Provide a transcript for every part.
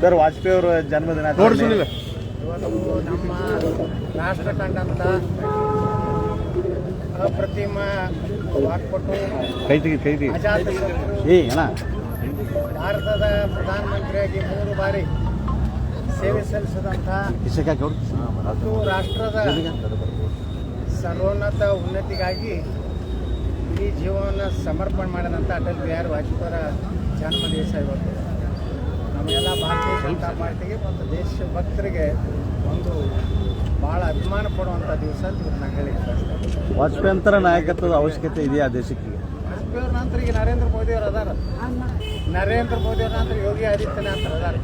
Sir Vajpayee ಅವರ ಜನ್ಮದಿನ ಇವತ್ತು ನಮ್ಮ ರಾಷ್ಟ್ರ ಕಂಡಂಥ ಅಪ್ರತಿಮ ವಾಕ್ಪಟು ಕೈ ತೆಗಿ ಕೈ ತೆಗಿ ಅಜಾತ ಏ ಅಣ್ಣ. ಭಾರತದ ಪ್ರಧಾನಮಂತ್ರಿಯಾಗಿ ಮೂರು ಬಾರಿ ಸೇವೆ ಸಲ್ಲಿಸಿದಂಥ ಮತ್ತು ರಾಷ್ಟ್ರದ ಸರ್ವೋನ್ನತ ಉನ್ನತಿಗಾಗಿ ಇಡೀ ಜೀವನ ಸಮರ್ಪಣೆ ಮಾಡಿದಂಥ ಅಟಲ್ ಬಿಹಾರಿ ವಾಜಪೇಯಿಯವರ ಜನ್ಮ ದಿವಸ ಇವತ್ತು. ನಮಗೆಲ್ಲ ಭಾರತೀಯ ಜನತಾ ಪಾರ್ಟಿಗೆ ಮತ್ತು ದೇಶಭಕ್ತರಿಗೆ ಒಂದು ಭಾಳ ಅಭಿಮಾನ ಪಡುವಂಥ ದಿವಸ ನಾನು ವಾಜಪೇಯಿ ಅಂತರ ನಾಯಕತ್ವದ ಅವಶ್ಯಕತೆ ಇದೆಯಾ ದೇಶಕ್ಕೆ? ವಾಜಪೇಯಿ ನಂತರ ಈಗ ನರೇಂದ್ರ ಮೋದಿ ಅವರು ಅದಾರ. ನರೇಂದ್ರ ಮೋದಿ ಅವ್ರ ನಂತರ ಯೋಗಿ ಆದಿತ್ಯನಾಥ್ ಅದಾರ.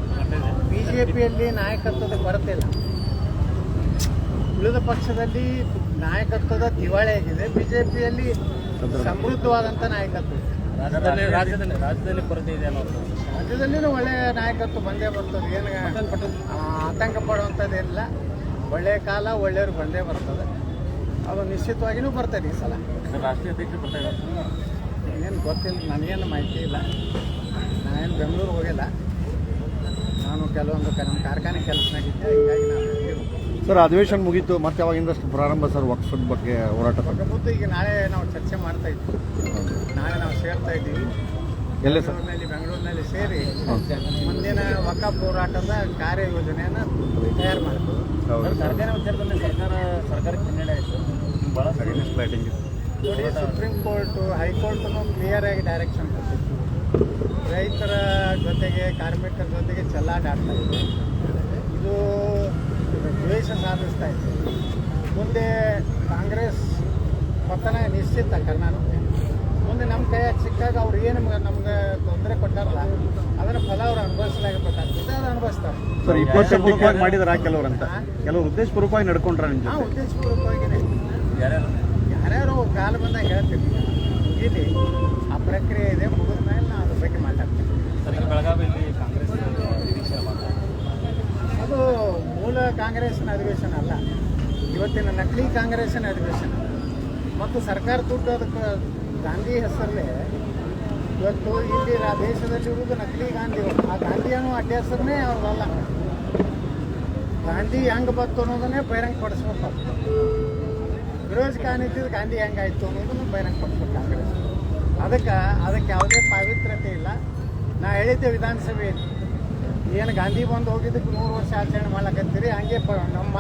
ಬಿ ಜೆ ಪಿಯಲ್ಲಿ ನಾಯಕತ್ವದ ಕೊರತೆ ಇಲ್ಲ. ಉಳಿದ ಪಕ್ಷದಲ್ಲಿ ನಾಯಕತ್ವದ ದಿವಾಳಿ ಆಗಿದೆ. ಬಿ ಜೆ ಪಿಯಲ್ಲಿ ಸಮೃದ್ಧವಾದಂಥ ನಾಯಕತ್ವ. ಇದೆ. ರಾಜ್ಯದಲ್ಲಿ ರಾಜ್ಯದಲ್ಲಿ ರಾಜ್ಯದಲ್ಲಿ ಕೊರತೆ ಇದೆ ಅನ್ನೋದು ರಾಜ್ಯದಲ್ಲಿನೂ ಒಳ್ಳೆಯ ನಾಯಕತ್ವ ಬಂದೇ ಬರ್ತದೆ. ಏನು ಆತಂಕ ಪಡುವಂಥದ್ದು ಇಲ್ಲ ಒಳ್ಳೆಯ ಕಾಲ ಒಳ್ಳೆಯವ್ರು ಬಂದೇ ಬರ್ತದೆ. ಅದು ನಿಶ್ಚಿತವಾಗಿಯೂ ಬರ್ತದೆ ಈ ಸಲ. ರಾಷ್ಟ್ರೀಯ ಅಧ್ಯಕ್ಷರು ಬರ್ತಾ ಇದ್ದಾರೆ. ಏನು ಗೊತ್ತಿಲ್ಲ ನನಗೇನು ಮಾಹಿತಿ ಇಲ್ಲ. ನಾನೇನು ಬೆಂಗಳೂರು ಹೋಗಿಲ್ಲ. ನಾನು ಕೆಲವೊಂದು ನಮ್ಮ ಕಾರ್ಖಾನೆ ಕೆಲಸನಾಗಿದ್ದೆ ಹೀಗಾಗಿ ನಾನು ಸರ್ ಅಧಿವೇಶನ ಮುಗೀತು. ಮತ್ತೆ ಅವಾಗಿಂದ ಪ್ರಾರಂಭ ಸರ್ ವಕ್ಫದ ಬಗ್ಗೆ ಹೋರಾಟ ಮುದ್ದು ಈಗ ನಾಳೆ ನಾವು ಚರ್ಚೆ ಮಾಡ್ತಾ ಇದ್ವಿ. ನಾಳೆ ನಾವು ಸೇರ್ತಾ ಇದ್ದೀವಿ. ಎಲ್ಲ ಸರ್ ಬೆಂಗಳೂರಿನಲ್ಲಿ ಬೆಂಗಳೂರಿನಲ್ಲಿ ಸೇರಿ ಮುಂದಿನ ವಕಫ್ ಹೋರಾಟದ ಕಾರ್ಯಯೋಜನೆಯನ್ನು ತಯಾರು ಮಾಡ್ತೀವಿ. ಸರ್ಕಾರ ವಿಚಾರದಲ್ಲಿ ಸರ್ಕಾರ ಸರ್ಕಾರಕ್ಕೆ ಹಿನ್ನಡೆ ಆಯಿತು. ಭಾಳ ನೋಡಿ ಸುಪ್ರೀಂ ಕೋರ್ಟು ಹೈಕೋರ್ಟ್ನು ಕ್ಲಿಯರ್ ಆಗಿ ಡೈರೆಕ್ಷನ್ ಕೊಟ್ಟಿತ್ತು. ರೈತರ ಜೊತೆಗೆ ಕಾರ್ಮಿಕರ ಜೊತೆಗೆ ಚೆಲ್ಲಾಟ ಆಡ್ತಾ ಇದೆ ಇದು ದ್ವೇಷ ಸಾಧಿಸ್ತಾ ಇತ್ತು ಮುಂದೆ ಕಾಂಗ್ರೆಸ್ ಪತನ ನಿಶ್ಚಿತ ಕರ್ನಾಟಕ ಮುಂದೆ ನಮ್ಮ ಕೈಯಾಗ ಸಿಕ್ಕಾಗ ಅವ್ರು ಏನು ನಮ್ಗೆ ತೊಂದರೆ ಕೊಟ್ಟಾರಲ್ಲ ಅದರ ಫಲ ಅವ್ರು ಅನುಭವಿಸ್ಲಾಗಬೇಕಾಗ್ತದೆ ಅದು ಅನುಭವಿಸ್ತಾರೆ. ಸರ್ ಮಾಡಿದ್ರ ಕೆಲವರಂತ? ಕೆಲವರು ಉದ್ದೇಶಪೂರ್ವಕವಾಗಿ ನಡ್ಕೊಂಡ್ರ ಉದ್ದೇಶಪೂರ್ವಕವಾಗಿನೇ ಯಾರ್ಯಾರು? ಯಾರ್ಯಾರು ಕಾಲ ಬಂದಾಗ ಹೇಳ್ತೀವಿ. ಇಲ್ಲಿ ಆ ಪ್ರಕ್ರಿಯೆ ಇದೆ ಮುಗಿದ ಮೇಲೆ ನಾವು ಅದ್ರ ಬಗ್ಗೆ ಮಾತಾಡ್ತೀವಿ ಸರ್ ಈಗ ಬೆಳಗಾವಿಯಲ್ಲಿ ಕಾಂಗ್ರೆಸ್ ಅಧಿವೇಶನ ಮಾಡ್ತಾರೆ ಅದು ಮೂಲ ಕಾಂಗ್ರೆಸ್ನ ಅಧಿವೇಶನ ಅಲ್ಲ ಇವತ್ತಿನ ಕಾಂಗ್ರೆಸ್ನ ಅಧಿವೇಶನ. ಮತ್ತು ಸರ್ಕಾರ ದುಡ್ಡು ಅದಕ್ಕೆ ಗಾಂಧಿ ಹೆಸರಲ್ಲೇ ಇವತ್ತು ಇಲ್ಲಿ ಆ ದೇಶದಲ್ಲಿ ಇರುವುದು ನಕಲಿ ಗಾಂಧಿ. ಆ ಗಾಂಧಿ ಅನ್ನೋ ಅಡ್ಡ ಹೆಸರನ್ನೇ ಅವ್ರದಲ್ಲ ಗಾಂಧಿ ಹೆಂಗೆ ಬತ್ತು ಅನ್ನೋದನ್ನೇ ಬಹಿರಂಗ ಪಡಿಸ್ಬೇಕು ಫಿರೋಜ್ ಖಾನ್ ಇದ್ದಿದ್ದು ಗಾಂಧಿ ಹೆಂಗಾಯ್ತು ಅನ್ನೋದನ್ನು ಬಹಿರಂಗ ಪಡಿಸ್ಬೇಕು ಕಾಂಗ್ರೆಸ್. ಅದಕ್ಕೆ ಅದಕ್ಕೆ ಯಾವುದೇ ಪಾವಿತ್ರ್ಯತೆ ಇಲ್ಲ. ನಾ ಹೇಳಿದ್ದೆ ವಿಧಾನಸಭೆಯಲ್ಲಿ ಏನು ಗಾಂಧಿ ಬಂದು ಹೋಗಿದ್ದಕ್ಕೆ ನೂರು ವರ್ಷ ಆಚರಣೆ ಮಾಡ್ಲಕತ್ತೀರಿ, ಹಂಗೆ ನಮ್ಮ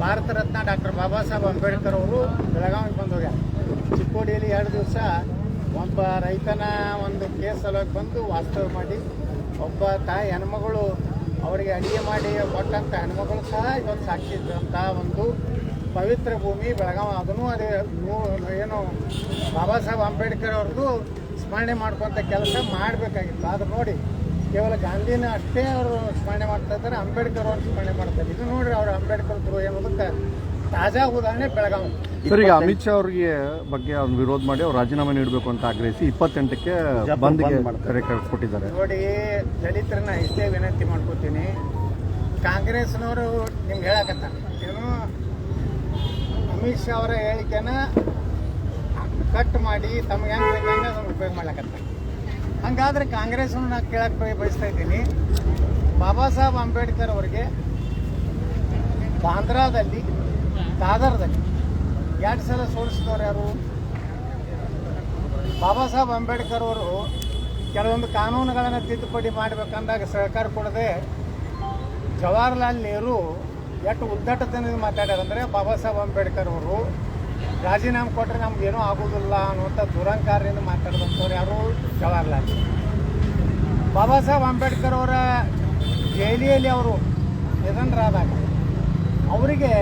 ಭಾರತ ರತ್ನ ಡಾಕ್ಟರ್ ಬಾಬಾ ಸಾಹೇಬ್ ಅಂಬೇಡ್ಕರ್ ಅವರು ಬೆಳಗಾವಿಗೆ ಬಂದು ಹೋಗ್ಯಾರ ಚಿಕ್ಕೋಡಿಯಲ್ಲಿ ಎರಡು ದಿವಸ ಒಬ್ಬ ರೈತನ ಒಂದು ಕೇಸ್ ಸಲುವಾಗಿ ಬಂದು ವಾಸ್ತವ ಮಾಡಿ, ಒಬ್ಬ ತಾಯಿ ಹೆಣ್ಮಗಳು ಅವರಿಗೆ ಅಡುಗೆ ಮಾಡಿ ಕೊಟ್ಟಂಥ ಹೆಣ್ಮಗಳು ಸಹ ಇವತ್ತು ಸಾಕ್ಷಿ ಇದ್ದಂಥ ಒಂದು ಪವಿತ್ರ ಭೂಮಿ ಬೆಳಗಾವಿ. ಅದನ್ನು ಅದೇ ಏನು ಬಾಬಾ ಸಾಹೇಬ್ ಅಂಬೇಡ್ಕರ್ ಅವ್ರದ್ದು ಸ್ಮರಣೆ ಮಾಡ್ಕೊಂಥ ಕೆಲಸ ಮಾಡಬೇಕಾಗಿತ್ತು. ಅದು ನೋಡಿ ಕೇವಲ ಗಾಂಧಿನ ಅಷ್ಟೇ ಅವರು ಸ್ಮರಣೆ ಮಾಡ್ತಾ ಇದ್ದಾರೆ ಅಂಬೇಡ್ಕರ್ ಅವ್ರು ಸ್ಮರಣೆ ಮಾಡ್ತಾರೆ ಇದು ನೋಡ್ರಿ ಅವ್ರು ಅಂಬೇಡ್ಕರ್ ಧ್ರುವ ಅನ್ನೋದಕ್ಕೆ ತಾಜಾ ಉದಾಹರಣೆ ಬೆಳಗಾವಿ. ಸರ್ ಈಗ ಅಮಿತ್ ಶಾ ಅವರಿಗೆ ಬಗ್ಗೆ ಅವ್ರು ವಿರೋಧ ಮಾಡಿ ಅವ್ರು ರಾಜೀನಾಮೆ ನೀಡಬೇಕು ಅಂತ ಆಗ್ರಹಿಸಿ ಇಪ್ಪತ್ತೆಂಟಕ್ಕೆ ಬಂದ್ಗೆ ಬಂದ್ ಕರೆ ಕೊಟ್ಟಿದ್ದಾರೆ ನೋಡಿ ದಲಿತರನ್ನ ಇಷ್ಟೇ ವಿನಂತಿ ಮಾಡ್ಕೋತೀನಿ. ಕಾಂಗ್ರೆಸ್ನವರು ನಿಮ್ಗೆ ಹೇಳಕತ್ತ. ಏನು? ಅಮಿತ್ ಶಾ ಅವರ ಹೇಳಿಕೆನ ಕಟ್ ಮಾಡಿ ತಮಗೆ ಹೆಂಗ್ ಬೇಕಂಗೆ ಅದನ್ನು ಉಪಯೋಗ ಮಾಡ್ಲಕತ್ತಾರ ಹಂಗಾದ್ರೆ ಕಾಂಗ್ರೆಸ್ಸನ್ನು ನಾನು ಕೇಳಕ್ಕೆ ಬಯಸ್ತಾ ಇದ್ದೀನಿ. ಬಾಬಾ ಸಾಹೇಬ್ ಅಂಬೇಡ್ಕರ್ ಅವರಿಗೆ ಬಾಂದ್ರಾದಲ್ಲಿ, ದಾದರ್ದಲ್ಲಿ ಎರಡು ಸಲ ಸೋಲಿಸಿದವ್ರು ಯಾರು? ಬಾಬಾ ಸಾಹೇಬ್ ಅಂಬೇಡ್ಕರ್ ಅವರು ಕೆಲವೊಂದು ಕಾನೂನುಗಳನ್ನು ತಿದ್ದುಪಡಿ ಮಾಡಬೇಕಂದಾಗ ಸಹಕಾರ ಕೊಡದೆ ಜವಾಹರ್ಲಾಲ್ ನೆಹರು ಎಷ್ಟು ಉದ್ದಟತನದಿಂದ ಮಾತಾಡ್ಯಾರ ಅಂದರೆ ಬಾಬಾ ಸಾಹೇಬ್ ಅಂಬೇಡ್ಕರ್ ಅವರು ರಾಜೀನಾಮೆ ಕೊಟ್ಟರೆ ನಮ್ಗೇನೂ ಆಗೋದಿಲ್ಲ ಅನ್ನುವಂಥ ದುರಂಕಾರದಿಂದ ಮಾತಾಡಿದಂಥವ್ರು ಯಾರು ಜವಾಹರ್ಲಾಲ್ ಬಾಬಾ ಸಾಹೇಬ್ ಅಂಬೇಡ್ಕರ್ ಅವರ ಜೈಲಿಯಲ್ಲಿ ಅವರು ನಿಧನರಾದಾಗ ಅವರಿಗೆ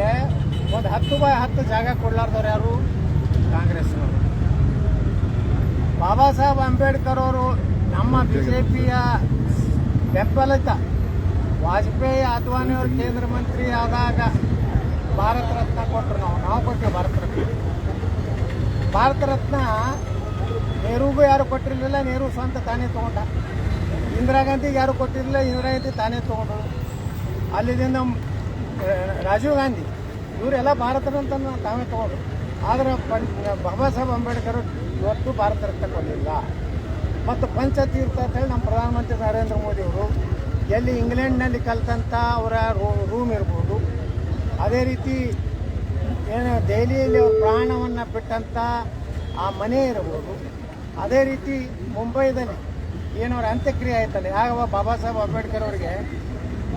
ಒಂದು ಹತ್ತು ಬೈ ಹತ್ತು ಜಾಗ ಕೊಡಲಾರ್ದವ್ರು ಯಾರು? ಕಾಂಗ್ರೆಸ್ನವರು. ಬಾಬಾ ಸಾಹೇಬ್ ಅಂಬೇಡ್ಕರ್ ಅವರು ನಮ್ಮ ಬಿ ಜೆ ಪಿಯ ಬೆಂಬಲಿತ ವಾಜಪೇಯಿ ಅದ್ವಾನಿಯವರು ಕೇಂದ್ರ ಮಂತ್ರಿ ಆದಾಗ ಭಾರತ ರತ್ನ ಕೊಟ್ಟರು ನಾವು. ನಾವು ಕೊಟ್ಟಿವಿ ಭಾರತ ರತ್ನ. ಭಾರತ ರತ್ನ ನೆಹರುಗೂ ಯಾರು ಕೊಟ್ಟಿರಲಿಲ್ಲ, ನೆಹರು ಸ್ವಂತ ತಾನೇ ತೊಗೊಂಡ. ಇಂದಿರಾ ಗಾಂಧಿಗೆ ಯಾರು ಕೊಟ್ಟಿರಲಿಲ್ಲ, ಇಂದಿರಾ ಗಾಂಧಿ ತಾನೇ ತೊಗೊಂಡು. ಅಲ್ಲಿಂದ ರಾಜೀವ್ ಗಾಂಧಿ, ಇವರೆಲ್ಲ ಭಾರತ ರತ್ನ ತಾವೇ ತಗೊಂಡ್ರು ಆದರೆ ಪಂ, ಬಾಬಾ ಸಾಹೇಬ್ ಅಂಬೇಡ್ಕರ್ ಇವತ್ತು ಭಾರತ ರತ್ನ ಕೊಡಲಿಲ್ಲ ಮತ್ತು ಪಂಚತೀರ್ಥ ಅಂತೇಳಿ ನಮ್ಮ ಪ್ರಧಾನಮಂತ್ರಿ ನರೇಂದ್ರ ಮೋದಿಯವರು ಎಲ್ಲಿ ಇಂಗ್ಲೆಂಡ್ನಲ್ಲಿ ಕಲ್ತಂಥ ಅವರ ರೂಮ್ ಇರ್ಬೋದು. ಅದೇ ರೀತಿ ಏನು ದೆಹಲಿಯಲ್ಲಿ ಅವ್ರ ಪ್ರಾಣವನ್ನು ಬಿಟ್ಟಂಥ ಆ ಮನೆ ಇರಬಹುದು ಅದೇ ರೀತಿ ಮುಂಬೈದಲ್ಲಿ ಏನವ್ರ ಅಂತ್ಯಕ್ರಿಯೆ ಆಯ್ತಲ್ಲ ಯಾವ ಬಾಬಾ ಸಾಹೇಬ್ ಅಂಬೇಡ್ಕರ್ ಅವರಿಗೆ?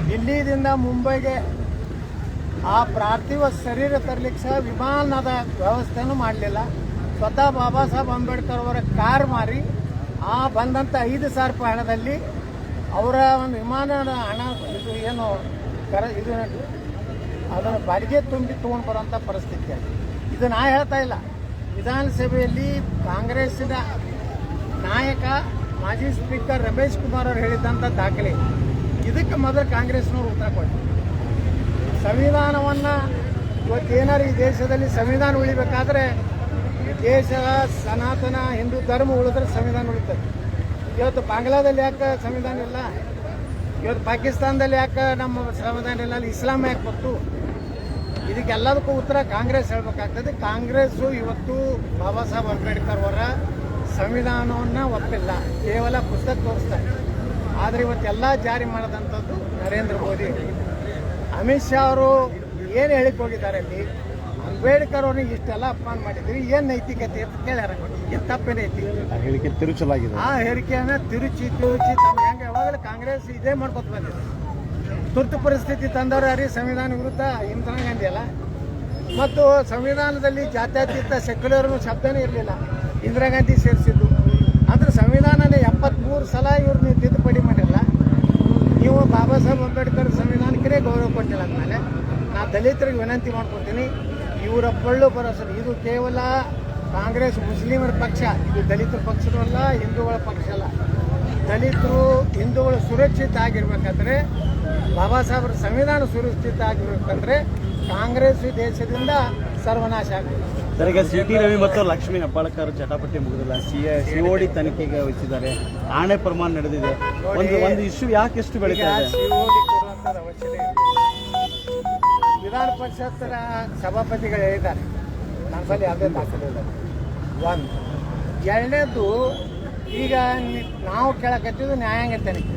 ದಿಲ್ಲಿದಿಂದ ಮುಂಬೈಗೆ ಆ ಪ್ರಾರ್ಥಿವ ಶರೀರ ತರಲಿಕ್ಕೆ ಸಹ ವಿಮಾನದ ವ್ಯವಸ್ಥೆನೂ ಮಾಡಲಿಲ್ಲ. ಸ್ವತಃ ಬಾಬಾ ಸಾಹೇಬ್ ಅಂಬೇಡ್ಕರ್ ಅವರ ಕಾರ್ ಮಾರಿ, ಆ ಬಂದಂಥ ಐದು ಸಾವಿರ ರೂಪಾಯಿ ಹಣದಲ್ಲಿ ಅವರ ಒಂದು ವಿಮಾನದ ಹಣ, ಇದು ಏನು, ಕರ, ಇದು ಅದನ್ನು ಬಾಡಿಗೆ ತುಂಬಿ ತೊಗೊಂಡು ಬರೋಂಥ ಪರಿಸ್ಥಿತಿ ಇದು ನಾ ಹೇಳ್ತಾ ಇಲ್ಲ. ವಿಧಾನಸಭೆಯಲ್ಲಿ ಕಾಂಗ್ರೆಸ್ಸಿನ ನಾಯಕ, ಮಾಜಿ ಸ್ಪೀಕರ್ ರಮೇಶ್ ಕುಮಾರ್ ಅವರು ಹೇಳಿದಂಥ ದಾಖಲೆ. ಇದಕ್ಕೆ ಮೊದಲು ಕಾಂಗ್ರೆಸ್ನವರು ಉತ್ತರ ಕೊಟ್ಟರು. ಸಂವಿಧಾನವನ್ನು ಇವತ್ತೇನಾರು ಈ ದೇಶದಲ್ಲಿ ಸಂವಿಧಾನ ಉಳಿಬೇಕಾದ್ರೆ ದೇಶದ ಸನಾತನ, ಹಿಂದೂ ಧರ್ಮ ಉಳಿದ್ರೆ ಸಂವಿಧಾನ ಉಳಿತದೆ. ಇವತ್ತು ಬಾಂಗ್ಲಾದಲ್ಲಿ ಯಾಕೆ ಸಂವಿಧಾನ ಇಲ್ಲ? ಇವತ್ತು ಪಾಕಿಸ್ತಾನದಲ್ಲಿ ಯಾಕೆ ನಮ್ಮ ಸಂವಿಧಾನ ಇಲ್ಲ ಅಲ್ಲಿ ಇಸ್ಲಾಂ ಯಾಕೆ ಬಂತು? ಇದಕ್ಕೆಲ್ಲದಕ್ಕೂ ಉತ್ತರ ಕಾಂಗ್ರೆಸ್ ಹೇಳ್ಬೇಕಾಗ್ತದೆ. ಕಾಂಗ್ರೆಸ್ಸು ಇವತ್ತು ಬಾಬಾ ಸಾಹೇಬ್ ಅಂಬೇಡ್ಕರ್ ಅವರ ಸಂವಿಧಾನವನ್ನು ಒಪ್ಪಿಲ್ಲ. ಕೇವಲ ಪುಸ್ತಕ ತೋರಿಸ್ತಾರೆ. ಆದರೆ ಇವತ್ತೆಲ್ಲ ಜಾರಿ ಮಾಡಿದಂಥದ್ದು ನರೇಂದ್ರ ಮೋದಿ. ಅಮಿತ್ ಶಾ ಅವರು ಏನು ಹೇಳಿಕ್ ಹೋಗಿದ್ದಾರೆ ಅಲ್ಲಿ? ಅಂಬೇಡ್ಕರ್ ಅವ್ರಿಗೆ ಇಷ್ಟೆಲ್ಲ ಅಪಮಾನ ಮಾಡಿದ್ರಿ ಏನು ನೈತಿಕತೆ ಅಂತ ಕೇಳ್ಯಾರ ತಪ್ಪೇನೈತಿ? ಆ ಹೇಳಿಕೆ ತಿರುಚಲಾಗಿದೆ. ಆ ಹೇಳಿಕೆಯನ್ನು ತಿರುಚಿ ತಿರುಚಿ ತಮ್ಮ ಯಾವಾಗಲೂ ಕಾಂಗ್ರೆಸ್ ಇದೇ ಮಾಡ್ಕೊತ ಬಂದಿದೆ. ತುರ್ತು ಪರಿಸ್ಥಿತಿ ತಂದವರು ಯಾರಿ? ಸಂವಿಧಾನ ವಿರುದ್ಧ ಇಂದಿರಾ ಗಾಂಧಿ ಅಲ್ಲ. ಮತ್ತು ಸಂವಿಧಾನದಲ್ಲಿ ಜಾತ್ಯತೀತ ಸೆಕ್ಯುಲರ್ ಶಬ್ದನೇ ಇರಲಿಲ್ಲ. ಇಂದಿರಾ ಗಾಂಧಿ ಸೇರಿಸಿದ್ದು. ಅಂದ್ರೆ ಸಂವಿಧಾನನೇ ಎಪ್ಪತ್ಮೂರು ಸಲ ಇವ್ರು ನೀವು ತಿದ್ದುಪಡಿ ಮಾಡಿಲ್ಲ. ನೀವು ಬಾಬಾ ಸಾಹೇಬ್ ಅಂಬೇಡ್ಕರ್ ಸಂವಿಧಾನಕ್ಕೆ ಗೌರವ ಕೊಟ್ಟಿಲ್ಲ ಅಂದಮೇಲೆ ನಾ ದಲಿತರಿಗೆ ವಿನಂತಿ ಮಾಡ್ಕೊತೀನಿ. ಇವರ ಪಳ್ಳು ಇದು ಕೇವಲ ಕಾಂಗ್ರೆಸ್ ಮುಸ್ಲಿಮರ ಪಕ್ಷ, ಇದು ದಲಿತರ ಪಕ್ಷವಲ್ಲ ಹಿಂದೂಗಳ ಪಕ್ಷ ಅಲ್ಲ. ದಲಿತರು ಹಿಂದೂಗಳು ಸುರಕ್ಷಿತ ಆಗಿರ್ಬೇಕಾದ್ರೆ ಬಾಬಾ ಸಾಹೇಬ್ರ ಸಂವಿಧಾನ ಸುರಕ್ಷಿತ ಆಗಿರ್ಬೇಕಂದ್ರೆ ಕಾಂಗ್ರೆಸ್ ದೇಶದಿಂದ ಸರ್ವನಾಶ ಸರ್ ಈಗ ಸಿ ಟಿ ರವಿ ಮತ್ತು ಲಕ್ಷ್ಮೀ ಹೆಬ್ಬಾಳ್ಕರ್ ಚಟಾಪಟಿ ಮುಗಿದಿಲ್ಲ. ಸಿ ಸಿಒಡಿ ತನಿಖೆಗೆ ವಹಿಸಿದ್ದಾರೆ. ಆಣೆ ಪ್ರಮಾಣ ನಡೆದಿದೆ. ಒಂದು ಒಂದು ಇಶ್ಯೂ ಯಾಕೆ ಎಷ್ಟು ಬೆಳಿತಾರೆ ಬೆಳೀತಾ ಇದೆ? ವಿಧಾನ ಪರಿಷತ್ತರ ಸಭಾಪತಿಗಳು ಹೇಳಿದ್ದಾರೆ. ನಮ್ಮಲ್ಲಿ ಯಾವುದೇ ದಾಖಲೆ ಒಂದು ಎರಡನೇದು ಈಗ ನಾವು ಕೇಳಕತ್ತಿದ್ದು ನ್ಯಾಯಾಂಗ ತನಿಖೆ.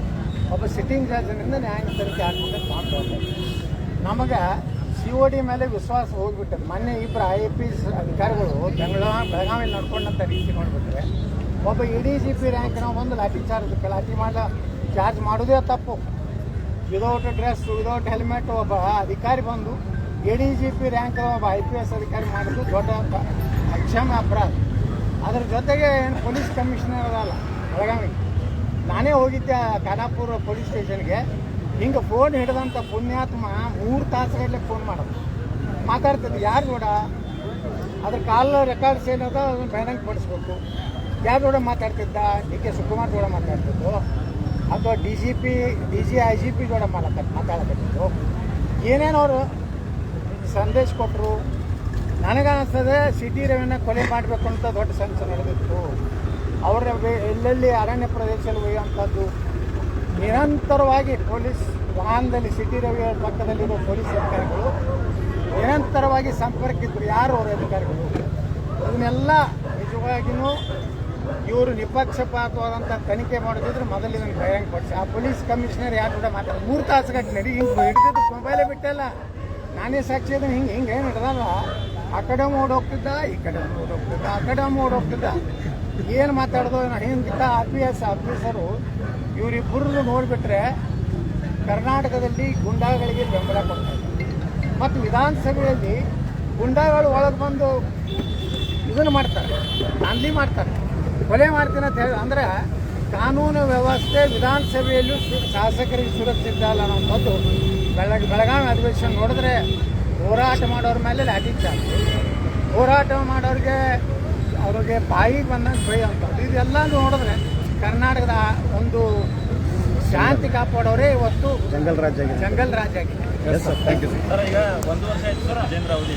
ಒಬ್ಬ ಸಿಟ್ಟಿಂಗ್ ಜಡ್ಜ್ನಿಂದ ನ್ಯಾಯಾಂಗ ತನಿಖೆ ಆಗ್ತದೆ ಮಾಡ್ಬೋದು ನಮಗೆ ಸಿ ಒ ಡಿ ಮೇಲೆ ವಿಶ್ವಾಸ ಹೋಗ್ಬಿಟ್ಟது ಮೊನ್ನೆ ಇಬ್ಬರು ಐ ಪಿ ಎಸ್ ಅಧಿಕಾರಿಗಳು ಬೆಂಗಳೂರು, ಬೆಳಗಾವಿಯಲ್ಲಿ ನಡ್ಕೊಂಡಂಥ ರೀತಿ ನೋಡ್ಬಿಟ್ರೆ, ಒಬ್ಬ ಇ ಡಿ ಜಿ ಪಿ ರ್ಯಾಂಕ್ನ ಒಂದು ಲಾಠಿ ಚಾರ್ಜ್, ಲಾಠಿ ಮಾಡ, ಚಾರ್ಜ್ ಮಾಡೋದೇ ತಪ್ಪು. ವಿದೌಟ್ ಡ್ರೆಸ್ ವಿದೌಟ್ ಹೆಲ್ಮೆಟ್ ಒಬ್ಬ ಅಧಿಕಾರಿ ಬಂದು A D G P rank ಒಬ್ಬ ಐ ಪಿ ಎಸ್ ಅಧಿಕಾರಿ ಮಾಡೋದು ದೊಡ್ಡ ಅಕ್ಷಮ್ಯ ಅಪರಾಧ. ಅದ್ರ ಜೊತೆಗೆ ಏನು ಪೊಲೀಸ್ ಕಮಿಷನರ್ ಅದಲ್ಲ ಬೆಳಗಾವಿ ನಾನೇ ಹೋಗಿದ್ದೆ ಖಾನಾಪುರ ಪೊಲೀಸ್ ಸ್ಟೇಷನ್ಗೆ. ಹಿಂಗೆ ಫೋನ್ ಹಿಡಿದಂಥ ಪುಣ್ಯಾತ್ಮ ಮೂರು ತಾಸುಗಟ್ಟಲೆ ಫೋನ್ ಮಾಡೋದು. ಮಾತಾಡ್ತಿದ್ದೆ, ಯಾರು ನೋಡ? ಅದ್ರ ಕಾಲ ರೆಕಾರ್ಡ್ಸ್ ಏನದ ಅದನ್ನು ಬೇಡಂಗೆ ಪಡಿಸ್ಬೇಕು ಯಾರು ಕೂಡ ಮಾತಾಡ್ತಿದ್ದ? ಡಿ ಕೆ ಸುಕುಮಾರ್ ಕೂಡ ಮಾತಾಡ್ತಿದ್ದು ಅಥವಾ D G P, D G I G P ಕೂಡ ಮಾತಾಡಕತ್ತಿದ್ದು ಏನೇನು ಅವರು ಸಂದೇಶ ಕೊಟ್ಟರು ನನಗನ್ನಿಸ್ತದೆ ಸಿಟಿ ರವಿನ ಕೊಲೆ ಮಾಡಬೇಕು ಅಂತ ದೊಡ್ಡ ಸಂಚು ನಡೆದಿತ್ತು. ಅವರ ಎಲ್ಲೆಲ್ಲಿ ಅರಣ್ಯ ಪ್ರದೇಶದಲ್ಲಿ ಒಯ್ಯುವಂಥದ್ದು ನಿರಂತರವಾಗಿ ಪೊಲೀಸ್ ವಾಹನದಲ್ಲಿ ಸಿಟಿ ರವಿಯ ಪಕ್ಕದಲ್ಲಿರುವ ಪಕ್ಕದಲ್ಲಿರೋ ಪೊಲೀಸ್ ಅಧಿಕಾರಿಗಳು, ನಿರಂತರವಾಗಿ ಸಂಪರ್ಕ ಇದ್ರು ಯಾರು ಅವರ ಅಧಿಕಾರಿಗಳು? ಇದನ್ನೆಲ್ಲ ನಿಜವಾಗಿಯೂ ಇವರು ನಿಪಕ್ಷಪಾತವಾದಂಥ ತನಿಖೆ ಮಾಡೋದಿದ್ರೆ ಮೊದಲು ಇದನ್ನು ಬಹಿರಂಗಪಡಿಸಿ ಆ ಪೊಲೀಸ್ ಕಮಿಷನರ್ ಯಾರು ಕೂಡ ಮಾತಾಡ ಮೂರು ತಾಸು ಗಟ್ಟಲೆ ಹಿಂಗೆ ಹಿಡಿದಿದ್ದು ಮೊಬೈಲೇ ಬಿಟ್ಟಲ್ಲ. ನಾನೇ ಸಾಕ್ಷಿ ಇದನ್ನು ಹಿಂಗೆ ಹಿಂಗೆ ಏನು ಹಿಡ್ದಲ್ಲ ಆ ಕಡೆ ಓಡ್ ಹೋಗ್ತಿದ್ದ, ಈ ಕಡೆ ಓಡ್ ಹೋಗ್ತಿದ್ದ, ಆ ಕಡೆ ಹೋಗ್ತಿದ್ದ. ಏನು ಮಾತಾಡೋದು ಹಿಂಗಿದ್ದ ಆರ್ ಪಿ ಎಸ್ ಆಫೀಸರು ಇವರಿಬ್ಬರನ್ನು ನೋಡಿಬಿಟ್ರೆ ಕರ್ನಾಟಕದಲ್ಲಿ ಗುಂಡಾಗಳಿಗೆ ಬೆಂಬಲ ಕೊಡ್ತಾರೆ ಮತ್ತು ವಿಧಾನಸಭೆಯಲ್ಲಿ ಗುಂಡಾಗಳು ಒಳಗೆ ಬಂದು ಇದನ್ನು ಮಾಡ್ತಾರೆ ನಂದಿ ಮಾಡ್ತಾರೆ. ಕೊಲೆ ಮಾಡ್ತೀನಿ ಅಂತ ಹೇಳಿ, ಅಂದ್ರೆ ಕಾನೂನು ವ್ಯವಸ್ಥೆ ವಿಧಾನಸಭೆಯಲ್ಲೂ ಶಾಸಕರಿಗೆ ಸುರಕ್ಷಿತ ಅಲ್ಲ ಅನ್ನೋದು ಬೆಳಗ್ಗೆ ಬೆಳಗಾವಿ ಅಧಿವೇಶನ ನೋಡಿದ್ರೆ ಹೋರಾಟ ಮಾಡೋರ ಮೇಲೆ ಲಾಠಿ ಚಾರ್ಜ್ ಹೋರಾಟ ಮಾಡೋರಿಗೆ ಅವ್ರಿಗೆ ಬಾಯಿಗೆ ಬಂದಂಗೆ ಅಂತ. ಇದೆಲ್ಲ ನೋಡಿದ್ರೆ ಕರ್ನಾಟಕದ ಒಂದು ಶಾಂತಿ ಕಾಪಾಡೋರೇ ಇವತ್ತು ಜಂಗಲ್ ರಾಜ್ಯ ಆಗಿದೆ. ಜಂಗಲ್ ರಾಜ್ ಆಗಿದೆ. ಸರ್ ಸರ್ ಈಗ ಒಂದು ವರ್ಷ ಆಯ್ತು ಸರ್ ರಾಜೇಂದ್ರ ಅವಧಿ.